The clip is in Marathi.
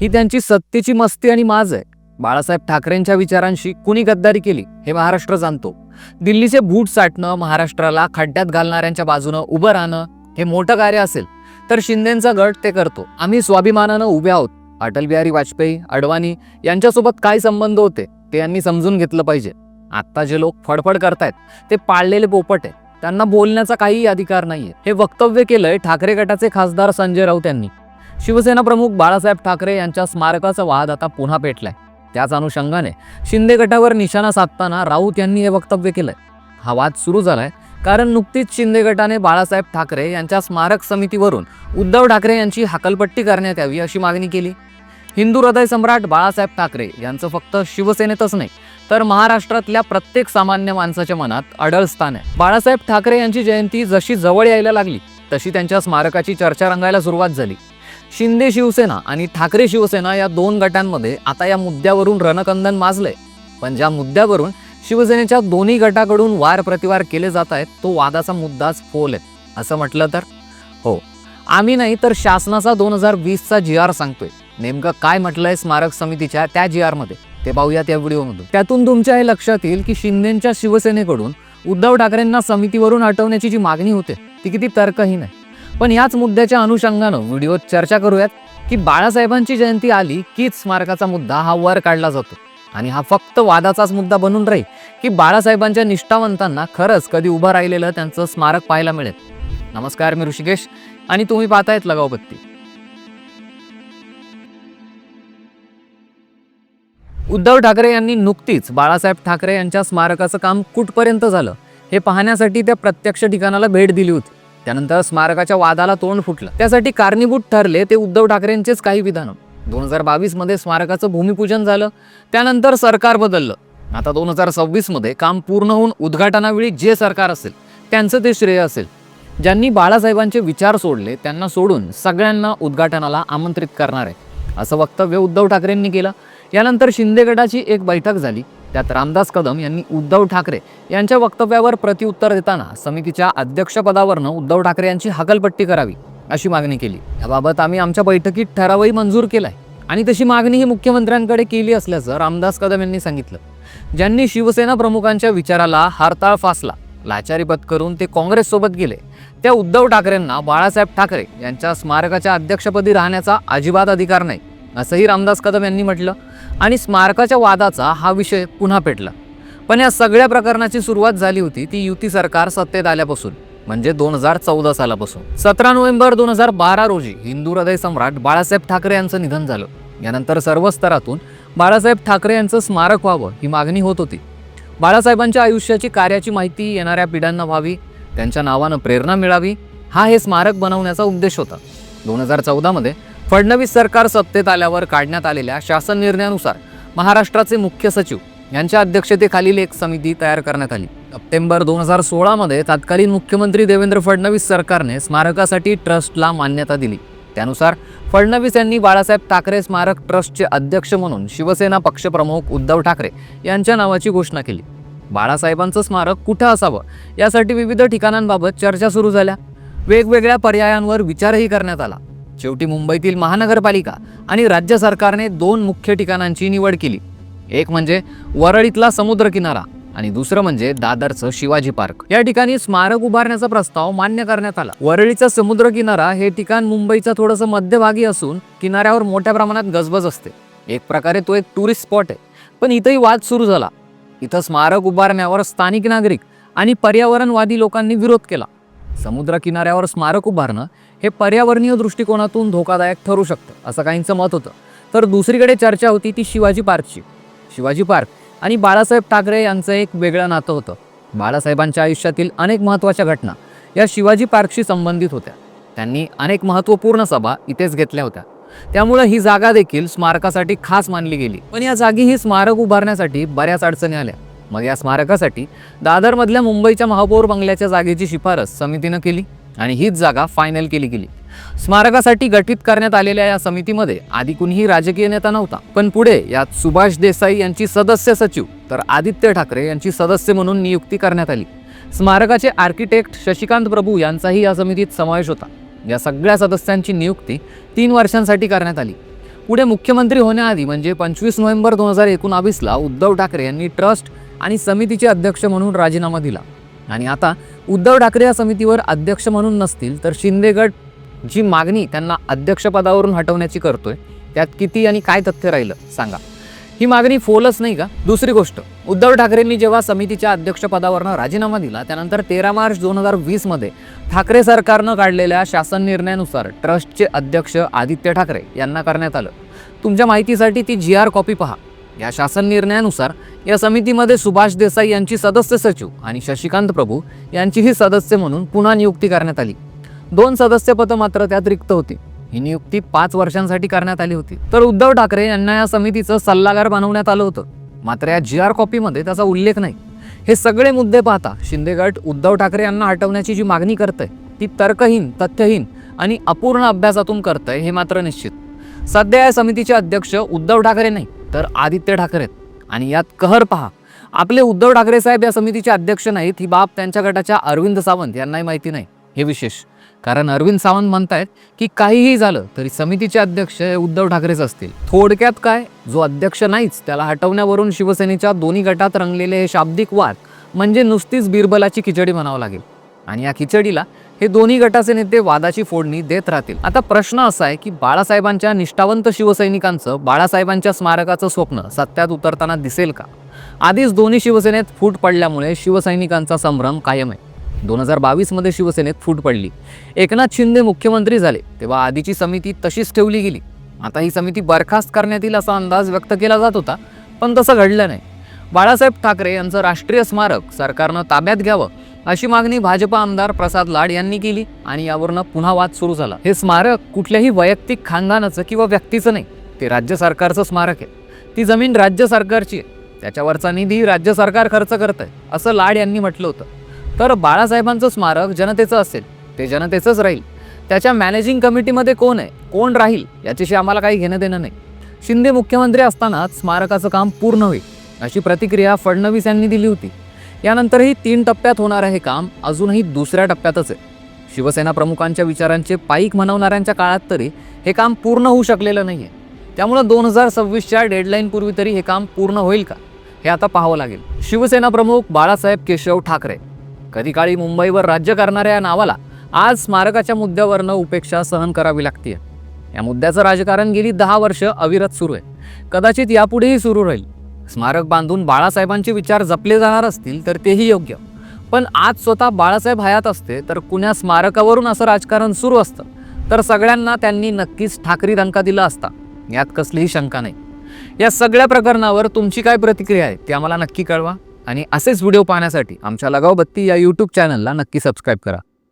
ही त्यांची सत्तेची मस्ती आणि माज आहे. बाळासाहेब ठाकरेंच्या विचारांशी कुणी गद्दारी केली हे महाराष्ट्र जाणतो. दिल्लीचे बूट साठणं महाराष्ट्राला खड्ड्यात घालणाऱ्यांच्या बाजूनं उभं राहणं हे मोठं कार्य असेल तर शिंदेचा गट ते करतो. आम्ही स्वाभिमानानं उभे आहोत. अटल बिहारी वाजपेयी अडवाणी यांच्यासोबत काय संबंध होते ते यांनी समजून घेतलं पाहिजे. आत्ता जे लोक फडफड करतायत ते पाळलेले पोपट आहे त्यांना बोलण्याचा काहीही अधिकार नाहीये. हे वक्तव्य केलंय ठाकरे गटाचे खासदार संजय राऊत यांनी. शिवसेना प्रमुख बाळासाहेब ठाकरे यांच्या स्मारकाचा वाद आता पुन्हा पेटलाय. त्याच अनुषंगाने शिंदे गटावर निशाणा साधताना राऊत यांनी हे वक्तव्य केलंय. हा वाद सुरू झालाय कारण नुकतीच शिंदे गटाने बाळासाहेब ठाकरे यांच्या स्मारक समितीवरून उद्धव ठाकरे यांची हकलपट्टी करण्यात यावी अशी मागणी केली. हिंदू हृदय सम्राट बाळासाहेब ठाकरे यांचं फक्त शिवसेनेतच नाही तर महाराष्ट्रातल्या प्रत्येक सामान्य माणसाच्या मनात अडळ स्थान आहे. बाळासाहेब ठाकरे यांची जयंती जशी जवळ यायला लागली तशी त्यांच्या स्मारकाची चर्चा रंगायला सुरुवात झाली. शिंदे शिवसेना आणि ठाकरे शिवसेना या दोन गटांमध्ये आता या मुद्द्यावरून रणकंदन माजलंय पण ज्या मुद्द्यावरून शिवसेनेच्या दोन्ही गटाकडून वार प्रतिवार केले जात आहेत तो वादाचा मुद्दाच फोल आहे. असं म्हटलं तर? हो. आम्ही नाही तर शासनाचा दोन हजार वीसचा जी आर सांगतोय. नेमकं काय म्हटलंय स्मारक समितीच्या त्या जी आरमध्ये? ते पाहूयात या व्हिडिओमधून. त्यातून तुमच्या हे लक्षात येईल की शिंदेच्या शिवसेनेकडून उद्धव ठाकरेंना समितीवरून हटवण्याची जी मागणी होते ती किती तर्कहीन आहे. पण याच मुद्द्याच्या अनुषंगानं व्हिडिओत चर्चा करूयात की बाळासाहेबांची जयंती आली कीच स्मारकाचा मुद्दा हा वर काढला जातो. आणि हा फक्त वादाचाच मुद्दा बनून राहील की बाळासाहेबांच्या निष्ठावंतांना खरंच कधी उभं राहिलेलं त्यांचं स्मारक पाहायला मिळेल. नमस्कार मी ऋषिकेश आणि तुम्ही पाहतायत लगावपत्ती उद्धव ठाकरे यांनी नुकतीच बाळासाहेब ठाकरे यांच्या स्मारकाचं काम कुठपर्यंत झालं हे पाहण्यासाठी त्या प्रत्यक्ष ठिकाणाला भेट दिली होती. त्यानंतर स्मारकाच्या वादाला तोंड फुटलं. त्यासाठी कारणीभूत ठरले ते उद्धव ठाकरेंचेच काही विधानं. दोन हजार बावीसमध्ये स्मारकाचं भूमिपूजन झालं त्यानंतर सरकार बदललं. आता दोन हजार सव्वीसमध्ये काम पूर्ण होऊन उद्घाटनावेळी जे सरकार असेल त्यांचं ते श्रेय असेल. ज्यांनी बाळासाहेबांचे विचार सोडले त्यांना सोडून सगळ्यांना उद्घाटनाला आमंत्रित करणार आहे असं वक्तव्य उद्धव ठाकरेंनी केलं. यानंतर शिंदे गटाची एक बैठक झाली. त्यात रामदास कदम यांनी उद्धव ठाकरे यांच्या वक्तव्यावर प्रत्युत्तर देताना समितीच्या अध्यक्षपदावरनं उद्धव ठाकरे यांची हकलपट्टी करावी अशी मागणी केली. याबाबत आम्ही आमच्या बैठकीत ठरावही मंजूर केलाय आणि तशी मागणीही मुख्यमंत्र्यांकडे केली असल्याचं रामदास कदम यांनी सांगितलं. ज्यांनी शिवसेना प्रमुखांच्या विचाराला हरताळ फासला लाचारी करून ते काँग्रेससोबत गेले त्या उद्धव ठाकरेंना बाळासाहेब ठाकरे यांच्या स्मारकाच्या अध्यक्षपदी राहण्याचा अजिबात अधिकार नाही असंही रामदास कदम यांनी म्हटलं. आणि स्मारकाच्या वादाचा हा विषय पुन्हा पेटला. पण या सगळ्या प्रकरणाची सुरुवात झाली होती ती युती सरकार सत्तेत आल्यापासून म्हणजे दोन हजार चौदा सालापासून. सतरा नोव्हेंबर दोन हजार बारा रोजी हिंदू हृदय सम्राट बाळासाहेब ठाकरे यांचं निधन झालं. यानंतर सर्व स्तरातून बाळासाहेब ठाकरे यांचं स्मारक व्हावं ही मागणी होत होती. बाळासाहेबांच्या आयुष्याची कार्याची माहिती येणाऱ्या पिढ्यांना व्हावी त्यांच्या नावानं प्रेरणा मिळावी हा हे स्मारक बनवण्याचा उद्देश होता. दोन हजार चौदामध्ये फडणवीस सरकार सत्तेत आल्यावर काढण्यात आलेल्या शासन निर्णयानुसार महाराष्ट्राचे मुख्य सचिव यांच्या अध्यक्षतेखालील एक समिती तयार करण्यात आली. सप्टेंबर दोन हजार सोळामध्ये तत्कालीन मुख्यमंत्री देवेंद्र फडणवीस सरकारने स्मारकासाठी ट्रस्टला मान्यता दिली. त्यानुसार फडणवीस यांनी बाळासाहेब ठाकरे स्मारक ट्रस्टचे अध्यक्ष म्हणून शिवसेना पक्षप्रमुख उद्धव ठाकरे यांच्या नावाची घोषणा केली. बाळासाहेबांचं स्मारक कुठं असावं यासाठी विविध ठिकाणांबाबत चर्चा सुरू झाल्या. वेगवेगळ्या पर्यायांवर विचारही करण्यात आला. शेवटी मुंबईतील महानगरपालिका आणि राज्य सरकारने दोन मुख्य ठिकाणांची निवड केली. एक म्हणजे वरळीतला समुद्रकिनारा आणि दुसरं म्हणजे दादरचं शिवाजी पार्क. या ठिकाणी स्मारक उभारण्याचा प्रस्ताव मान्य करण्यात आला. वरळीचा समुद्रकिनारा हे ठिकाण मुंबईचा थोडंसं मध्यभागी असून किनाऱ्यावर मोठ्या प्रमाणात गजबज असते. एक प्रकारे तो एक टुरिस्ट स्पॉट आहे. पण इथंही वाद सुरू झाला. इथं स्मारक उभारण्यावर स्थानिक नागरिक आणि पर्यावरणवादी लोकांनी विरोध केला. समुद्रकिनाऱ्यावर स्मारक उभारणं हे पर्यावरणीय दृष्टिकोनातून धोकादायक ठरू शकतं असं काहींचं मत होतं. तर दुसरीकडे चर्चा होती ती शिवाजी पार्कची. शिवाजी पार्क आणि बाळासाहेब ठाकरे यांचं एक वेगळं नातं होतं. बाळासाहेबांच्या आयुष्यातील अनेक महत्त्वाच्या घटना या शिवाजी पार्कशी संबंधित होत्या. त्यांनी अनेक महत्त्वपूर्ण सभा इथेच घेतल्या होत्या. त्यामुळे ही जागा देखील स्मारकासाठी खास मानली गेली. पण या जागी ही स्मारक उभारण्यासाठी बऱ्याच अडचणी आल्या. मग या स्मारकासाठी दादरमधल्या मुंबईच्या महापौर बंगल्याच्या जागेची शिफारस समितीनं केली आणि हीच जागा फायनल केली गेली. स्मारकासाठी गठीत करण्यात आलेल्या या समितीमध्ये आधी कुणीही राजकीय नेता नव्हता पण पुढे यात सुभाष देसाई यांची सदस्य सचिव तर आदित्य ठाकरे यांची सदस्य म्हणून नियुक्ती करण्यात आली. स्मारकाचे आर्किटेक्ट शशिकांत प्रभू यांचाही या समितीत समावेश होता. या सगळ्या सदस्यांची नियुक्ती तीन वर्षांसाठी करण्यात आली. पुढे मुख्यमंत्री होण्याआधी म्हणजे पंचवीस नोव्हेंबर दोन हजार एकोणावीसला उद्धव ठाकरे यांनी ट्रस्ट आणि समितीचे अध्यक्ष म्हणून राजीनामा दिला. आणि आता उद्धव ठाकरे या समितीवर अध्यक्ष म्हणून नसतील तर शिंदे गट जी मागणी त्यांना अध्यक्षपदावरून हटवण्याची करतोय त्यात किती आणि काय तथ्य राहिलं सांगा. ही मागणी फोलच नाही का? दुसरी गोष्ट उद्धव ठाकरेंनी जेव्हा समितीच्या अध्यक्षपदावरनं राजीनामा दिला त्यानंतर तेरा मार्च दोन हजार वीसमध्ये ठाकरे सरकारनं काढलेल्या शासन निर्णयानुसार ट्रस्टचे अध्यक्ष आदित्य ठाकरे यांना करण्यात आलं. तुमच्या माहितीसाठी ती जी आर कॉपी पहा. या शासन निर्णयानुसार या समितीमध्ये सुभाष देसाई यांची सदस्य सचिव आणि शशिकांत प्रभू यांचीही सदस्य म्हणून पुन्हा नियुक्ती करण्यात आली. दोन सदस्यपदं मात्र त्यात रिक्त होती. ही नियुक्ती पाच वर्षांसाठी करण्यात आली होती. तर उद्धव ठाकरे यांना या समितीचं सल्लागार बनवण्यात आलं होतं. मात्र या जी आर कॉपीमध्ये त्याचा उल्लेख नाही. हे सगळे मुद्दे पाहता शिंदे गट उद्धव ठाकरे यांना हटवण्याची जी मागणी करते ती तर्कहीन तथ्यहीन आणि अपूर्ण अभ्यासातून करतंय हे मात्र निश्चित. सध्या या समितीचे अध्यक्ष उद्धव ठाकरे नाही. तर आदित्य ठाकरे आहेत. आणि यात कहर पहा. आपले उद्धव ठाकरे साहेब या समितीचे अध्यक्ष नाहीत ही बाब त्यांच्या गटाच्या अरविंद सावंत यांनाही माहिती नाही. हे विशेष. कारण अरविंद सावंत म्हणतायत की काहीही झालं तरी समितीचे अध्यक्ष हे उद्धव ठाकरेच असतील. थोडक्यात काय? जो अध्यक्ष नाहीच त्याला हटवण्यावरून शिवसेनेच्या दोन्ही गटात रंगलेले हे शाब्दिक वाद म्हणजे नुसतीच बिरबलाची खिचडी म्हणावं लागेल. आणि या खिचडीला हे दोन्ही गटाचे नेते वादाची फोडणी देत राहतील. आता प्रश्न असा आहे की बाळासाहेबांच्या निष्ठावंत शिवसैनिकांचं बाळासाहेबांच्या स्मारकाचं स्वप्न सत्यात उतरताना दिसेल का? आधीच दोन्ही शिवसेनेत फूट पडल्यामुळे शिवसैनिकांचा संभ्रम कायम आहे. दोन हजार बावीसमध्ये शिवसेनेत फूट पडली. एकनाथ शिंदे मुख्यमंत्री झाले तेव्हा आधीची समिती तशीच ठेवली गेली. आता ही समिती बरखास्त करण्यात येईल असा अंदाज व्यक्त केला जात होता पण तसं घडलं नाही. बाळासाहेब ठाकरे यांचं राष्ट्रीय स्मारक सरकारनं ताब्यात घ्यावं अशी मागणी भाजपा आमदार प्रसाद लाड यांनी केली आणि यावरनं पुन्हा वाद सुरू झाला. हे स्मारक कुठल्याही वैयक्तिक खानदानाचं किंवा व्यक्तीचं नाही ते राज्य सरकारचं स्मारक आहे. ती जमीन राज्य सरकारची आहे. त्याच्यावरचा निधी राज्य सरकार खर्च करत आहे असं लाड यांनी म्हटलं होतं. तर बाळासाहेबांचं स्मारक जनतेचं असेल ते जनतेचंच राहील. त्याच्या मॅनेजिंग कमिटीमध्ये कोण आहे कोण राहील याच्याशी आम्हाला काही घेणं देणं नाही. शिंदे मुख्यमंत्री असतानाच स्मारकाचं काम पूर्ण होईल अशी प्रतिक्रिया फडणवीस यांनी दिली होती. यानंतरही तीन टप्प्यात होणारं हे काम अजूनही दुसऱ्या टप्प्यातच आहे. शिवसेना प्रमुखांच्या विचारांचे पाईक म्हणवणाऱ्यांच्या काळात तरी हे काम पूर्ण होऊ शकलेलं नाही आहे त्यामुळं दोन हजार सव्वीसच्या डेडलाईनपूर्वी तरी हे काम पूर्ण होईल का हे आता पाहावं लागेल. शिवसेना प्रमुख बाळासाहेब केशव ठाकरे कधी काळी मुंबईवर राज्य करणाऱ्या या नावाला आज स्मारकाच्या मुद्द्यावरनं उपेक्षा सहन करावी लागते या मुद्द्याचं राजकारण गेली दहा वर्ष अविरत सुरू आहे. कदाचित यापुढेही सुरू राहील. स्मारक बांधून बाळासाहेबांचे विचार जपले जाणार असतील तर तेही योग्य. पण आज स्वतः बाळासाहेब हयात असते तर कुण्या स्मारकावरून असं राजकारण सुरू असतं? तर सगळ्यांना त्यांनी नक्कीच ठाकरी रंका दिला असता. यात कसलीही शंका नाही. या सगळ्या प्रकरणावर तुमची काय प्रतिक्रिया आहे ती आम्हाला नक्की कळवा. आणि असेच व्हिडिओ पाहण्यासाठी आमच्या लगावबत्ती या यूट्यूब चॅनलला नक्की सबस्क्राईब करा.